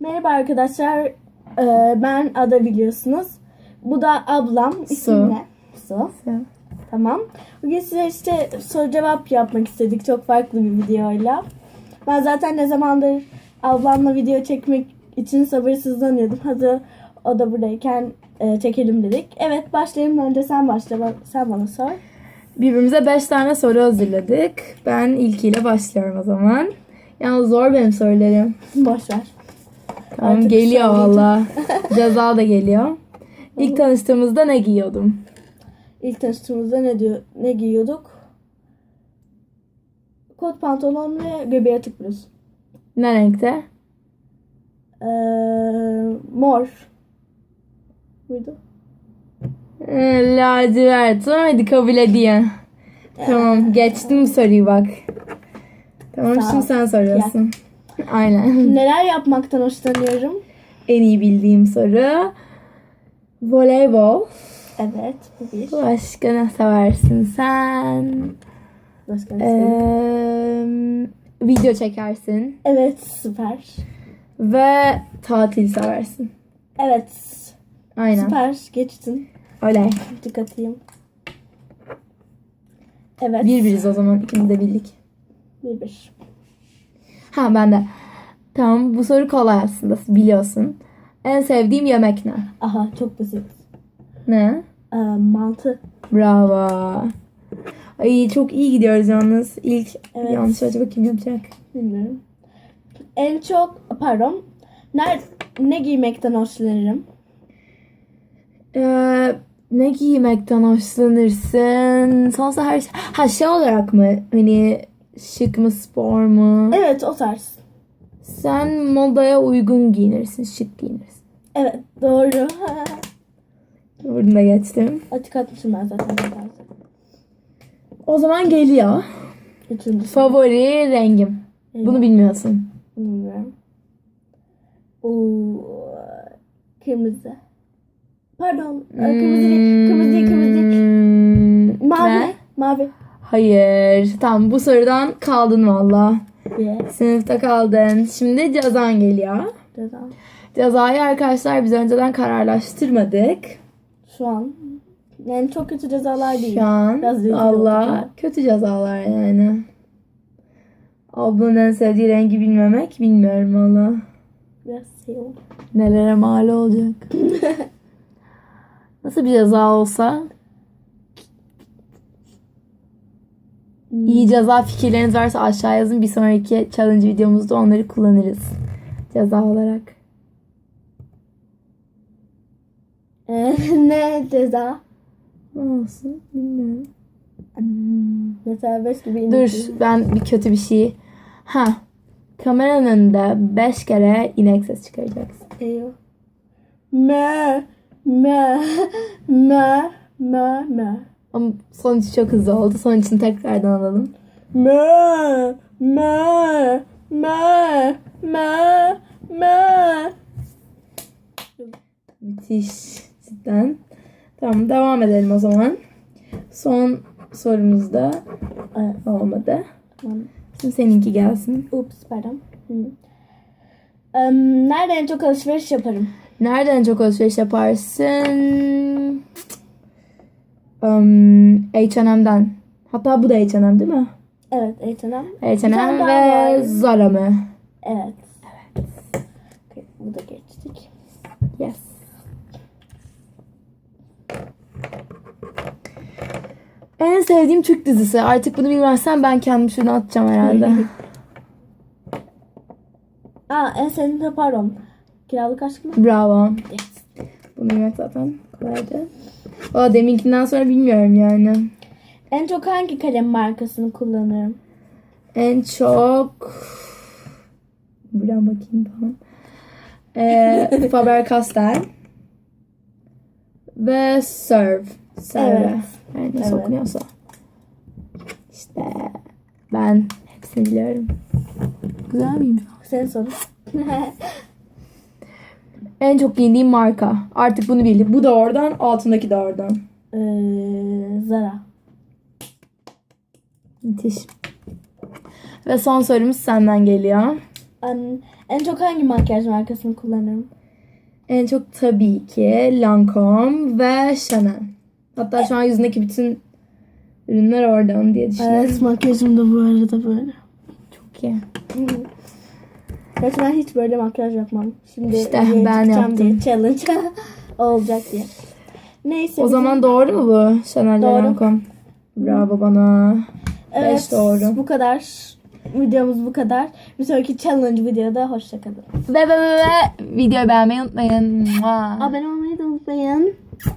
Merhaba arkadaşlar. Ee, ben Ada biliyorsunuz. Bu da ablam. Su. İsmi ne? Su. Tamam. Bugün size işte soru cevap yapmak istedik. Çok farklı bir videoyla. Ben zaten ne zamandır ablamla video çekmek için sabırsızlanıyordum. Hadi o da buradayken e, çekelim dedik. Evet başlayalım. Önce sen başla. Ba- Sen bana sor. Birbirimize 5 tane soru hazırladık. Ben ilkiyle başlıyorum o zaman. Yalnız zor benim sorularım. Boş ver. Tamam Artık geliyor söyleyeceğim. valla. Ceza da geliyor. İlk tanıştığımızda ne giyiyordum? İlk tanıştığımızda ne diyor ne giyiyorduk? Kot pantolon ve göbeği açık bluz. Ne renkte? Ee, mor. Buydu. Ee, lacivert. Hadi kabul edeyim. Tamam geçtim soruyu bak. Tamam Sağ ol. şimdi sen soruyorsun. Aynen. Neler yapmaktan hoşlanıyorum? En iyi bildiğim soru. Voleybol. Evet, bu bir. Başka ne seversin sen? Başka ne? Ee, video çekersin. Evet, süper. Ve tatil seversin. Evet, Aynen. süper. Geçtin. Oley. Dikkatiyim. Evet. Bir biriz o zaman ikimiz de bildik. Bir bir. Ha ben de. Tamam bu soru kolay aslında biliyorsun. En sevdiğim yemek ne? Aha, çok basit. Ne? Ee, mantı. Bravo. Ay çok iyi gidiyoruz yalnız. İlk Evet. yanlış acaba kim yapacak? Bilmiyorum. En çok, pardon. Ner, ne giymekten hoşlanırım? Ee, ne giymekten hoşlanırsın? Sonrasında her şey. Ha şey olarak mı? Hani şık mı spor mu? Evet, o tarz. Sen modaya uygun giyinirsin. Şık giyinirsin. Evet, doğru. Bunu da geçtim. Açık atmışım ben zaten. O zaman geliyor. Üçüncüsü. Favori rengim. Bunu bilmiyorsun. Bilmiyorum. Oo, kırmızı. Pardon. Ee, Kırmızı değil. Kırmızı değil. Kırmızı değil. Hmm, Mavi. ne? Mavi. Hayır. Tamam bu sorudan kaldın valla. Yes. Sınıfta kaldın. Şimdi cezan geliyor. Ceza. Cezayı arkadaşlar biz önceden kararlaştırmadık. Şu an. Yani çok kötü cezalar değil. Şu an Allah kötü cezalar yani. Ablanın en sevdiği rengi bilmemek bilmiyorum valla. Biraz şey. Nelere mal olacak. Nasıl bir ceza olsa iyi ceza fikirleriniz varsa aşağı yazın. Bir sonraki challenge videomuzda onları kullanırız. Ceza olarak. Ee, ne ceza? Ne olsun bilmiyorum. Hmm, mesela 5 gibi Dur indik. ben bir kötü bir şey. Ha. Kameranın önünde 5 kere inek ses çıkaracaksın. Eyvah. Me. Me. Me. Me. Me. Ama sonuç çok hızlı oldu. Son için tekrardan alalım. Me. Me. Me. Me. Me. Müthiş. Cidden. Tamam devam edelim o zaman. Son sorumuz da Evet. olmadı. Tamam. Şimdi seninki gelsin. Ups pardon. Hı. Em, nerede en çok alışveriş yaparım? Nereden çok alışveriş yaparsın? H&M'den. Hatta bu da H&M değil mi? Evet H&M. H&M ve var. Zara mı? Evet. Okay, bu da geçtik. Yes. En sevdiğim Türk dizisi. Artık bunu bilmezsen ben kendim şunu atacağım herhalde. Aa en sevdiğim de pardon. Kiralık aşk mı? Bravo. Yes. Bunu bilmek zaten kolaydı. O deminkinden sonra bilmiyorum yani. En çok hangi kalem markasını kullanırım? En çok... Buradan bakayım falan. Ee, Faber-Castell. Ve Serve. Serve. Evet. Yani nasıl Evet. okunuyorsa. İşte ben hepsini biliyorum. Güzel miyim? Senin sorun. En çok giydiğim marka. Artık bunu bildim. Bu da oradan, altındaki de oradan. ee, Zara. Müthiş. Ve son sorumuz senden geliyor. Em, En çok hangi makyaj markasını kullanırım? En çok tabii ki Lancome ve Chanel. Hatta şu an yüzündeki bütün ürünler oradan diye düşünüyorum. Evet makyajım da bu arada böyle. Çok iyi. Gerçi ben hiç böyle makyaj yapmam. Şimdi İşte ben yaptım. diye challenge olacak diye. Neyse. O bizim- zaman doğru mu bu? Chanel Doğru. Bravo bana. evet, beş doğru. Bu kadar. Videomuz bu kadar. Bir sonraki challenge videoda hoşçakalın. Ve ve ve ve videoyu beğenmeyi unutmayın. Abone olmayı da unutmayın.